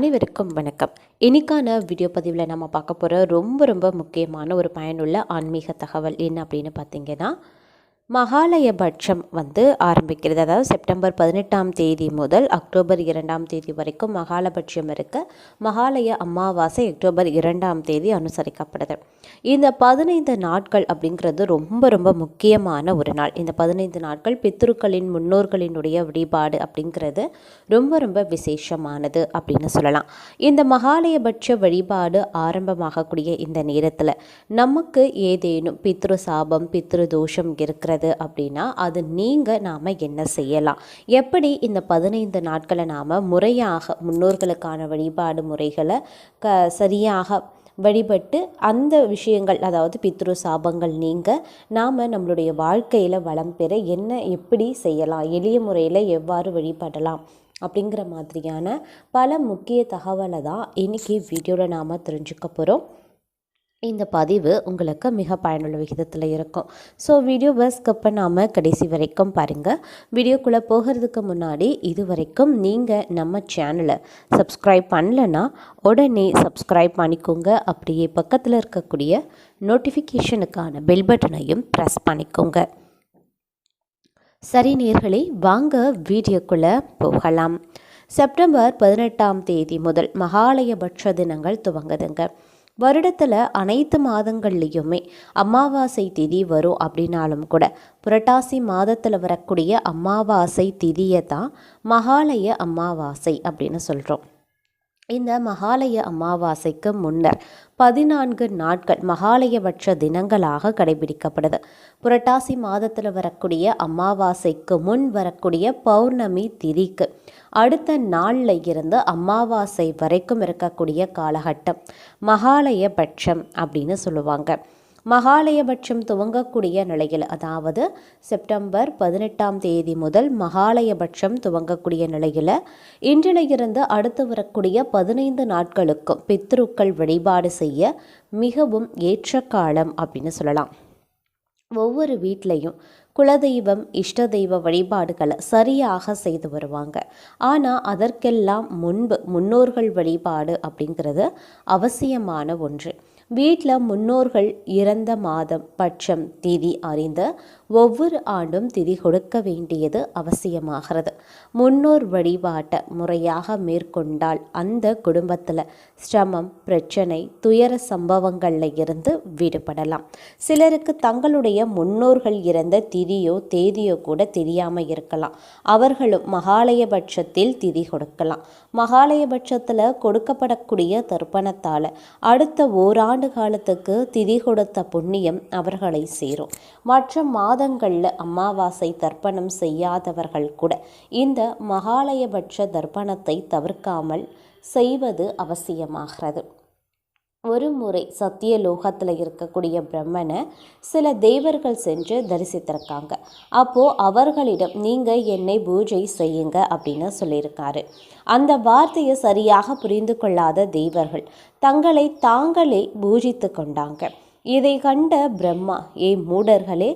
அனைவருக்கும் வணக்கம். இன்றைக்கான வீடியோ பதிவில் நம்ம பார்க்க போகிற ரொம்ப ரொம்ப முக்கியமான ஒரு பயனுள்ள ஆன்மீக தகவல் என்ன அப்படின்னு பார்த்தீங்கன்னா மகாலயபட்சம் வந்து ஆரம்பிக்கிறது. அதாவது செப்டம்பர் பதினெட்டாம் தேதி முதல் அக்டோபர் இரண்டாம் தேதி வரைக்கும் மகாலபட்சம் இருக்க மகாலய அமாவாசை அக்டோபர் இரண்டாம் தேதி அனுசரிக்கப்படுது. இந்த பதினைந்து நாட்கள் அப்படிங்கிறது ரொம்ப ரொம்ப முக்கியமான ஒரு நாள். இந்த பதினைந்து நாட்கள் பித்ருக்களின் முன்னோர்களினுடைய வழிபாடு அப்படிங்கிறது ரொம்ப ரொம்ப விசேஷமானது அப்படின்னு சொல்லலாம். இந்த மகாலயபட்ச வழிபாடு ஆரம்பமாகக்கூடிய இந்த நேரத்தில் நமக்கு ஏதேனும் பித்ரு சாபம் பித்ரு தோஷம் இருக்கிறது அப்படின்னா அது நீங்கள் நாம் என்ன செய்யலாம்? எப்படி இந்த பதினைந்து நாட்களை நாம் முறையாக முன்னோர்களுக்கான வழிபாடு முறைகளை க சரியாக வழிபட்டு அந்த விஷயங்கள் அதாவது பித்ரு சாபங்கள் நீங்க நாம் நம்மளுடைய வாழ்க்கையில் வளம் பெற என்ன எப்படி செய்யலாம்? எளிய முறையில் எவ்வாறு வழிபடலாம்? அப்படிங்கிற மாதிரியான பல முக்கிய தகவலை தான் இன்றைக்கி வீடியோவில் நாம் தெரிஞ்சுக்க போகிறோம் இந்த பதிவு உங்களுக்கு மிக பயனுள்ள விகிதத்தில் இருக்கும். ஸோ வீடியோவை ஸ்கிப் பண்ணாமல் கடைசி வரைக்கும் பாருங்கள் வீடியோக்குள்ளே போகிறதுக்கு முன்னாடி இது வரைக்கும் நீங்கள் நம்ம சேனலை சப்ஸ்கிரைப் பண்ணலன்னா உடனே சப்ஸ்கிரைப் பண்ணிக்கோங்க. அப்படியே பக்கத்தில் இருக்கக்கூடிய நோட்டிஃபிகேஷனுக்கான பெல் பட்டனையும் ப்ரெஸ் பண்ணிக்கோங்க. சரி நேர்களே வாங்க வீடியோக்குள்ளே போகலாம். செப்டம்பர் பதினெட்டாம் தேதி முதல் மகாலயபட்ச தினங்கள் துவங்குதுங்க. வருடத்தில் அனைத்து மாதங்கள்லேயுமே அமாவாசை திதி வரும் அப்படின்னாலும் கூட புரட்டாசி மாதத்தில் வரக்கூடிய அமாவாசை திதியை தான் மகாலய அமாவாசை அப்படின்னு சொல்கிறோம் இந்த மகாலய அமாவாசைக்கு முன்னர் பதினான்கு நாட்கள் மகாலயபட்ச தினங்களாக கடைபிடிக்கப்படுது. புரட்டாசி மாதத்தில் வரக்கூடிய அமாவாசைக்கு முன் வரக்கூடிய பௌர்ணமி திதிக்கு அடுத்த நாளில் இருந்து அமாவாசை வரைக்கும் இருக்கக்கூடிய காலகட்டம். மகாலயபட்சம் அப்படின்னு சொல்லுவாங்க. மகாலயபட்சம் துவங்கக்கூடிய நிலையில் அதாவது செப்டம்பர் பதினெட்டாம் தேதி முதல் மகாலயபட்சம் துவங்கக்கூடிய நிலையில் இன்றிலிருந்து அடுத்து வரக்கூடிய பதினைந்து நாட்களுக்கும் பித்ருக்கள் வழிபாடு செய்ய மிகவும் ஏற்ற காலம் அப்படின்னு சொல்லலாம். ஒவ்வொரு வீட்லேயும் குலதெய்வம் இஷ்ட தெய்வ வழிபாடுகளை சரியாக செய்து வருவாங்க. ஆனால் அதற்கெல்லாம் முன்பு முன்னோர்கள் வழிபாடு அப்படிங்கிறது அவசியமான ஒன்று. வீட்டில் முன்னோர்கள் இறந்த மாதம் பட்சம் திதி அறிந்து ஒவ்வொரு ஆண்டும் திதி கொடுக்க வேண்டியது அவசியமாகிறது. முன்னோர் வழிபாட்டை முறையாக மேற்கொண்டால் அந்த குடும்பத்தில் சிரமம் பிரச்சனை துயர சம்பவங்களில் இருந்து விடுபடலாம். சிலருக்கு தங்களுடைய முன்னோர்கள் இறந்த திதியோ தேதியோ கூட தெரியாமல் இருக்கலாம். அவர்களும் மகாலயபட்சத்தில் திதி கொடுக்கலாம். மகாலயபட்சத்தில் கொடுக்கப்படக்கூடிய தர்ப்பணத்தால் அடுத்த ஓராண்டு காலத்துக்கு திதி கொடுத்த புண்ணியம் அவர்களை சேரும். மற்ற மாதங்களில் அமாவாசை தர்ப்பணம் செய்யாதவர்கள் கூட இந்த மகாலயபட்ச தர்ப்பணத்தை தவிர்க்காமல் செய்வது அவசியமாகிறது. ஒரு முறை சத்தியலோகத்தில் இருக்கக்கூடிய பிரம்மனை சில தேவர்கள் சென்று தரிசித்திருக்காங்க. அப்போது அவர்களிடம் நீங்கள் என்னை பூஜை செய்யுங்க அப்படின்னு சொல்லியிருக்காரு. அந்த வார்த்தையை சரியாக புரிந்து கொள்ளாத தேவர்கள் தங்களை தாங்களே பூஜித்து கொண்டாங்க. இதை கண்ட பிரம்மா ஏ மூடர்களே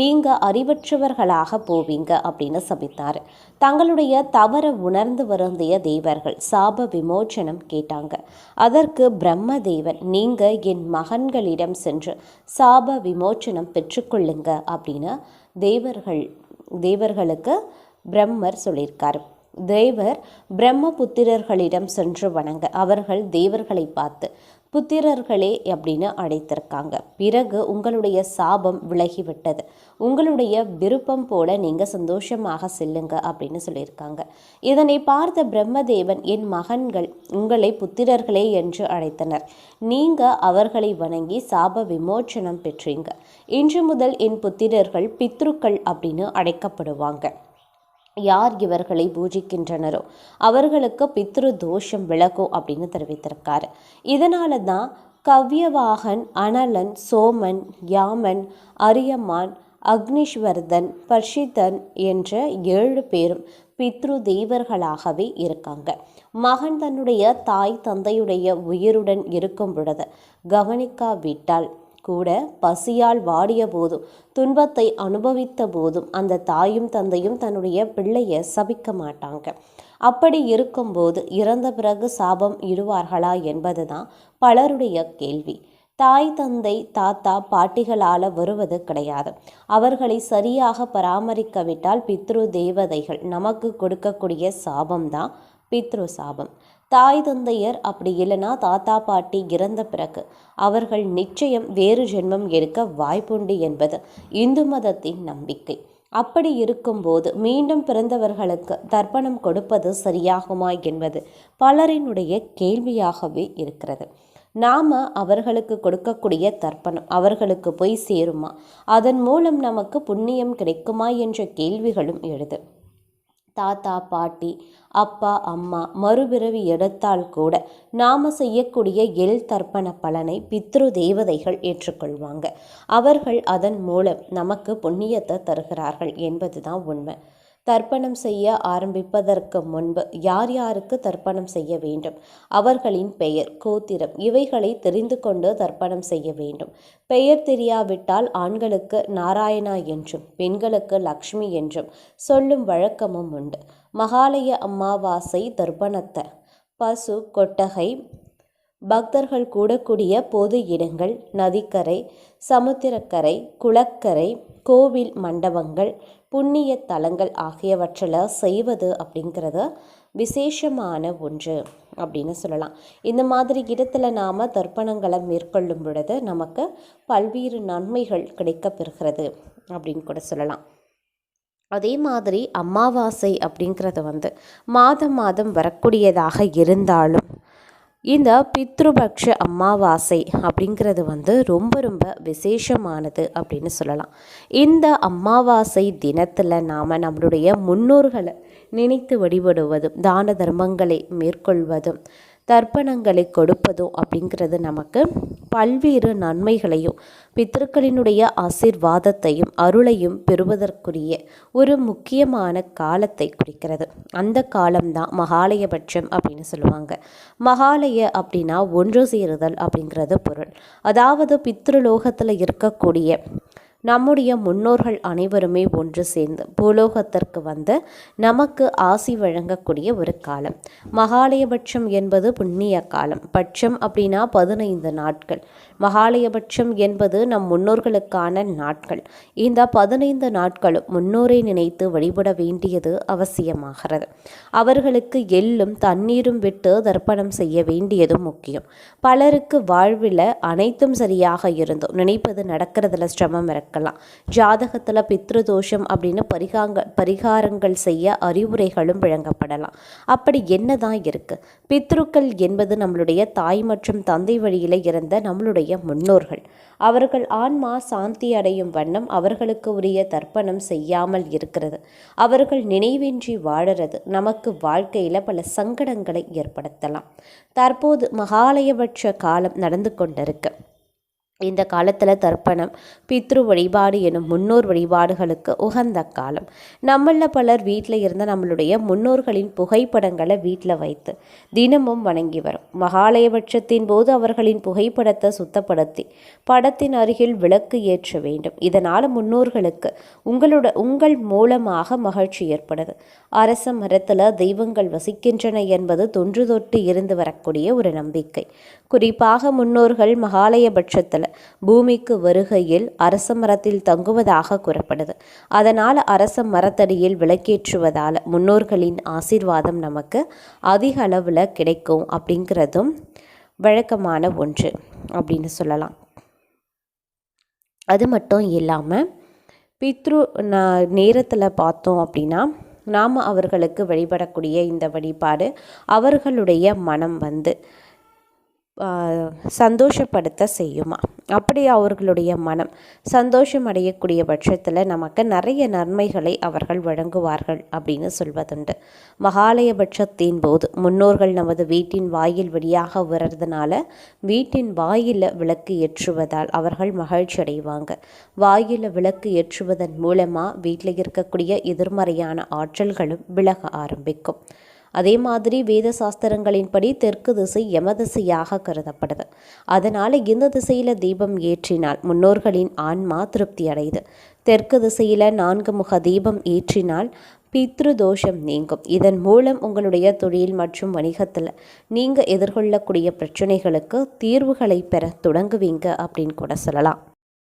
நீங்கள் அறிவற்றவர்களாக போவீங்க அப்படின்னு சபித்தார். தங்களுடைய தவற உணர்ந்து வருந்திய தேவர்கள் சாப விமோச்சனம் கேட்டாங்க. அதற்கு பிரம்ம தேவன் நீங்கள் என் மகன்களிடம் சென்று சாப விமோச்சனம் பெற்றுக்கொள்ளுங்க அப்படின்னு தேவர்கள் தேவர்களுக்கு பிரம்மர் சொல்லியிருக்கார். தேவர் பிரம்மபுத்திரர்களிடம் சென்று வணங்க அவர்கள் தேவர்களை பார்த்து புத்திரர்களே அப்படின்னு அழைத்திருக்காங்க பிறகு உங்களுடைய சாபம் விலகிவிட்டது. உங்களுடைய விருப்பம் போல நீங்கள் சந்தோஷமாக செல்லுங்க அப்படின்னு சொல்லியிருக்காங்க. இதனை பார்த்த பிரம்மதேவன் என் மகன்கள் உங்களை புத்திரர்களே என்று அழைத்தனர். நீங்கள் அவர்களை வணங்கி சாப விமோச்சனம் பெற்றீங்க. இன்று முதல் என் புத்திரர்கள் பித்ருக்கள் அப்படின்னு அழைக்கப்படுவாங்க. யார் இவர்களை பூஜிக்கின்றனரோ அவர்களுக்கு பித்ரு தோஷம் விலகும் அப்படின்னு தெரிவித்திருக்காரு. இதனால தான் கவ்யவாகன் அனலன் சோமன் யாமன் அரியமான் அக்னிஸ்வர்தன் பர்ஷிதன் என்ற ஏழு பேரும் பித்ரு தெய்வர்களாகவே இருக்காங்க. மகன் தன்னுடைய தாய் தந்தையுடைய உயிருடன் இருக்கும் பொழுது கவனிக்காவிட்டால் கூட பசியால் வாடிய போதும் துன்பத்தை அனுபவித்த போதும் அந்த தாயும் தந்தையும் தன்னுடைய பிள்ளையை சபிக்க மாட்டாங்க. அப்படி இருக்கும்போது இறந்த பிறகு சாபம் இடுவார்களா என்பது தான் பலருடைய கேள்வி. தாய் தந்தை தாத்தா பாட்டிகளால் வருவது கிடையாது. அவர்களை சரியாக பராமரிக்கவிட்டால் பித்ரு தேவதைகள் நமக்கு கொடுக்கக்கூடிய சாபம்தான் பித்ரு சாபம். தாய் தந்தையர் அப்படி இல்லைனா தாத்தா பாட்டி இறந்த பிறகு அவர்கள் நிச்சயம் வேறு ஜென்மம் எடுக்க வாய்ப்புண்டு என்பது இந்து மதத்தின் நம்பிக்கை. அப்படி இருக்கும்போது மீண்டும் பிறந்தவர்களுக்கு தர்ப்பணம் கொடுப்பது சரியாகுமா என்பது பலரினுடைய கேள்வியாகவே இருக்கிறது. நாம் அவர்களுக்கு கொடுக்கக்கூடிய தர்ப்பணம் அவர்களுக்கு போய் சேருமா? அதன் மூலம் நமக்கு புண்ணியம் கிடைக்குமா என்ற கேள்விகளும் எழுது. தாத்தா பாட்டி அப்பா அம்மா மறுபிறவி எடுத்தால் கூட நாம செய்யக்கூடிய எல் தர்ப்பண பலனை பித்ரு தேவதைகள் ஏற்றுக்கொள்வாங்க. அவர்கள் அதன் மூலம் நமக்கு புண்ணியத்தை தருகிறார்கள் என்பதுதான் உண்மை. தர்ப்பணம் செய்ய ஆரம்பிப்பதற்கு முன்பு யார் யாருக்கு தர்ப்பணம் செய்ய வேண்டும்? அவர்களின் பெயர் கோத்திரம். இவைகளை தெரிந்து கொண்டு தர்ப்பணம் செய்ய வேண்டும். பெயர் தெரியாவிட்டால் ஆண்களுக்கு நாராயணா என்றும் பெண்களுக்கு லக்ஷ்மி என்றும் சொல்லும் வழக்கமும் உண்டு. மகாலய அமாவாசை தர்ப்பணத்தை பசு கொட்டகை பக்தர்கள் கூடக்கூடிய பொது இடங்கள் நதிக்கரை சமுத்திரக்கரை குளக்கரை கோவில் மண்டபங்கள் புண்ணிய தலங்கள் ஆகியவற்றில் செய்வது அப்படிங்கிறது விசேஷமான ஒன்று அப்படின்னு சொல்லலாம். இந்த மாதிரி இடத்துல நாம் தர்ப்பணங்களை மேற்கொள்ளும் பொழுது நமக்கு பல்வேறு நன்மைகள் கிடைக்கப்பெறுகிறது அப்படின்னு கூட சொல்லலாம். அதே மாதிரி அமாவாசை அப்படிங்கிறது வந்து மாதம் மாதம் வரக்கூடியதாக இருந்தாலும் இந்த பித்ருபக்ஷ அமாவாசை அப்படிங்கிறது வந்து ரொம்ப ரொம்ப விசேஷமானது அப்படின்னு சொல்லலாம். இந்த அமாவாசை தினத்தில் நாம் நம்மளுடைய முன்னோர்களை நினைத்து வழிபடுவதும் தான தர்மங்களை மேற்கொள்வதும் தர்ப்பணங்களை கொடுப்பதும் அப்படிங்கிறது நமக்கு பல்வேறு நன்மைகளையும் பித்தர்களினுடைய ஆசிர்வாதத்தையும் அருளையும் பெறுவதற்குரிய ஒரு முக்கியமான காலத்தை குறிக்கிறது. அந்த காலம்தான் மகாலயபட்சம் அப்படின்னு சொல்லுவாங்க. மகாலய அப்படின்னா ஒன்று சேருதல் அப்படிங்கிறது பொருள். அதாவது பித்ருலோகத்தில் இருக்கக்கூடிய நம்முடைய முன்னோர்கள் அனைவருமே ஒன்று சேர்ந்து பூலோகத்திற்கு வந்து நமக்கு ஆசி வழங்கக்கூடிய ஒரு காலம். மகாலயபட்சம் என்பது புண்ணிய காலம். பட்சம் அப்படின்னா பதினைந்து நாட்கள். மகாலயபட்சம் என்பது நம் முன்னோர்களுக்கான நாட்கள். இந்த பதினைந்து நாட்களும் முன்னோரை நினைத்து வழிபட வேண்டியது அவசியமாகிறது. அவர்களுக்கு எள்ளும் தண்ணீரும் விட்டு தர்ப்பணம் செய்ய வேண்டியதும் முக்கியம். பலருக்கு வாழ்வில் அனைத்தும் சரியாக இருந்தும் நினைப்பது நடக்கிறதுல சிரமம் இருக்கலாம். ஜாதகத்தில் பித்ருதோஷம் அப்படின்னு பரிகாங்க பரிகாரங்கள் செய்ய அறிவுரைகளும் வழங்கப்படலாம். அப்படி என்னதான் இருக்கு? இருக்குது பித்ருக்கள் என்பது நம்மளுடைய தாய் மற்றும் தந்தை வழியில் இருந்த நம்மளுடைய முன்னோர்கள். அவர்கள் ஆன்மா சாந்தி அடையும் வண்ணம் அவர்களுக்கு உரிய தர்ப்பணம் செய்யாமல் இருக்கிறது. அவர்கள் நினைவின்றி வாழறது நமக்கு வாழ்க்கையில் பல சங்கடங்களை ஏற்படுத்தலாம். தற்போது மகாலயபட்ச காலம் நடந்து கொண்டிருக்கு. இந்த காலத்தில் தர்ப்பணம் பித்ரு வழிபாடு எனும் முன்னோர் வழிபாடுகளுக்கு உகந்த காலம். நம்மளில் பலர் வீட்டில் இருந்த நம்மளுடைய முன்னோர்களின் புகைப்படங்களை வீட்டில் வைத்து தினமும் வணங்கி வரும். மகாலயபட்சத்தின் போது அவர்களின் புகைப்படத்தை சுத்தப்படுத்தி படத்தின் அருகில் விளக்கு ஏற்ற வேண்டும். இதனால் முன்னோர்களுக்கு உங்களோட உங்கள் மூலமாக மகிழ்ச்சி ஏற்படுது. அரச மரத்தில் தெய்வங்கள் வசிக்கின்றன என்பது தொன்று தொட்டு இருந்து வரக்கூடிய ஒரு நம்பிக்கை. குறிப்பாக முன்னோர்கள் மகாலயபட்சத்தில் பூமிக்கு வருகையில் அரச மரத்தில் தங்குவதாக கூறப்படுது. அதனால் அரச மரத்தடியில் விளக்கேற்றுவதால் முன்னோர்களின் ஆசீர்வாதம் நமக்கு அதிக அளவில் கிடைக்கும் அப்படிங்கிறதும் வழக்கமான ஒன்று அப்படின்னு சொல்லலாம். அது மட்டும் இல்லாமல் பித்ரு நேரத்தில் பார்த்தோம் அப்படின்னா நாம் அவர்களுக்கு வழிபடக்கூடிய இந்த வழிபாடு அவர்களுடைய மனம் வந்து சந்தோஷப்படுத்த செய்யுமா? அப்படி அவர்களுடைய மனம் சந்தோஷம் அடையக்கூடிய பட்சத்தில் நமக்கு நிறைய நன்மைகளை அவர்கள் வழங்குவார்கள் அப்படின்னு சொல்வதுண்டு. மகாலயபட்சத்தின் போது முன்னோர்கள் நமது வீட்டின் வாயில் வழியாக வர்றதுனால வீட்டின் வாயில் விளக்கு ஏற்றுவதால் அவர்கள் மகிழ்ச்சி அடைவாங்க. வாயில் விளக்கு ஏற்றுவதன் மூலமாக வீட்டில் இருக்கக்கூடிய எதிர்மறையான ஆற்றல்களும் விலக ஆரம்பிக்கும். அதே மாதிரி வேத சாஸ்திரங்களின்படி தெற்கு திசை யமதிசையாக கருதப்படுது அதனால் இந்த திசையில் தீபம் ஏற்றினால் முன்னோர்களின் ஆன்மா திருப்தி அடையுது. தெற்கு திசையில் நான்கு முக தீபம் ஏற்றினால் பித்ரு தோஷம் நீங்கும். இதன் மூலம் உங்களுடைய தொழில் மற்றும் வணிகத்தில் நீங்கள் எதிர்கொள்ளக்கூடிய பிரச்சனைகளுக்கு தீர்வுகளை பெற தொடங்குவீங்க அப்படின்னு கூட சொல்லலாம்.